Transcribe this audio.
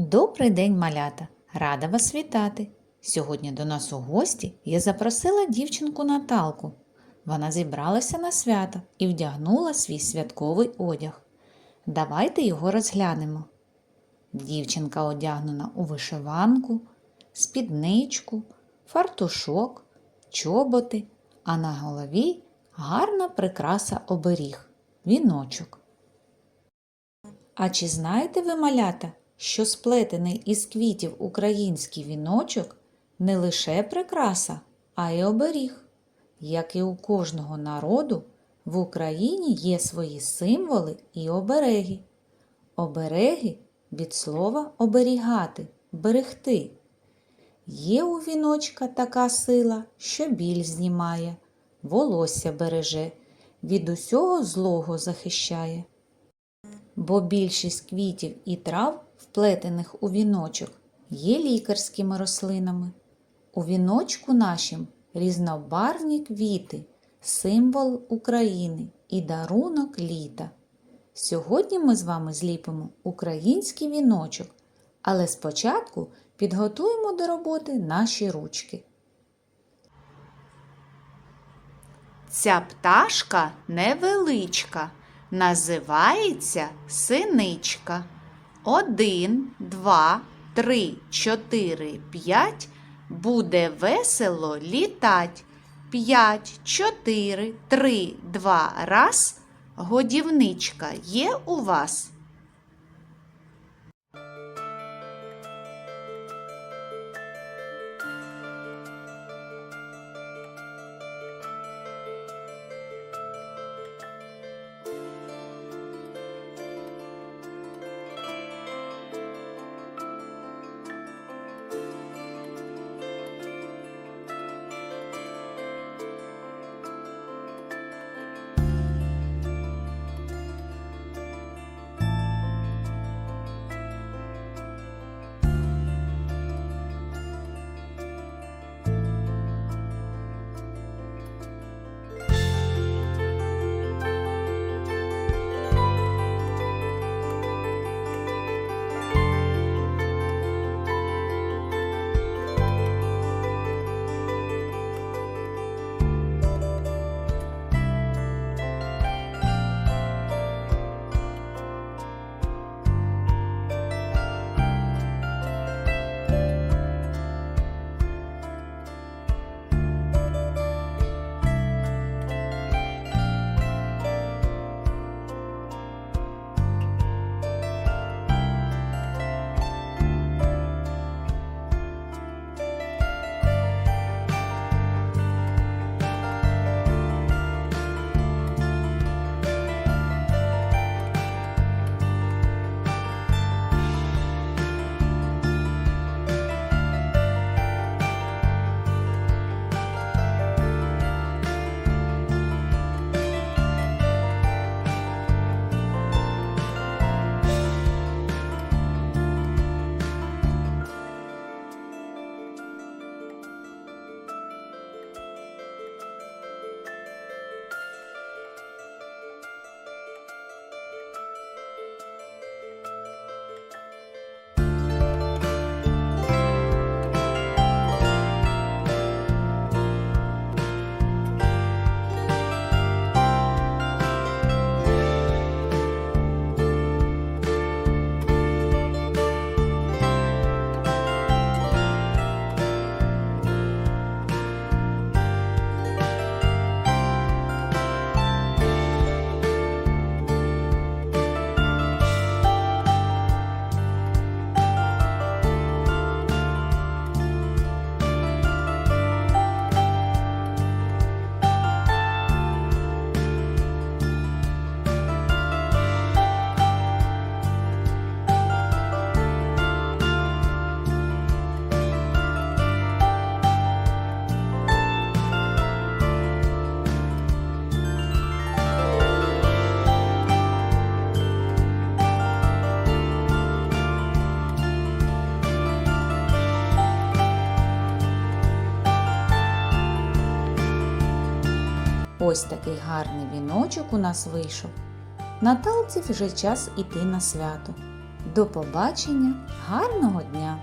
Добрий день, малята! Рада вас вітати! Сьогодні до нас у гості я запросила дівчинку Наталку. Вона зібралася на свято і вдягнула свій святковий одяг. Давайте його розглянемо. Дівчинка одягнена у вишиванку, спідничку, фартушок, чоботи, а на голові гарна прикраса оберіг віночок. А чи знаєте ви, малята, що сплетений із квітів український віночок не лише прикраса, а й оберіг? Як і у кожного народу, в Україні є свої символи і обереги. Обереги від слова оберігати, берегти. Є у віночка така сила, що біль знімає, волосся береже, від усього злого захищає. Бо більшість квітів і трав, вплетених у віночок, є лікарськими рослинами. У віночку нашім різнобарвні квіти, символ України і дарунок літа. Сьогодні ми з вами зліпимо український віночок, але спочатку підготуємо до роботи наші ручки. Ця пташка невеличка, називається синичка. Один, два, три, чотири, п'ять буде весело літать. П'ять, чотири, три, два, раз. Годівничка є у вас? Ось такий гарний віночок у нас вийшов. Наталці вже час іти на свято. До побачення, гарного дня!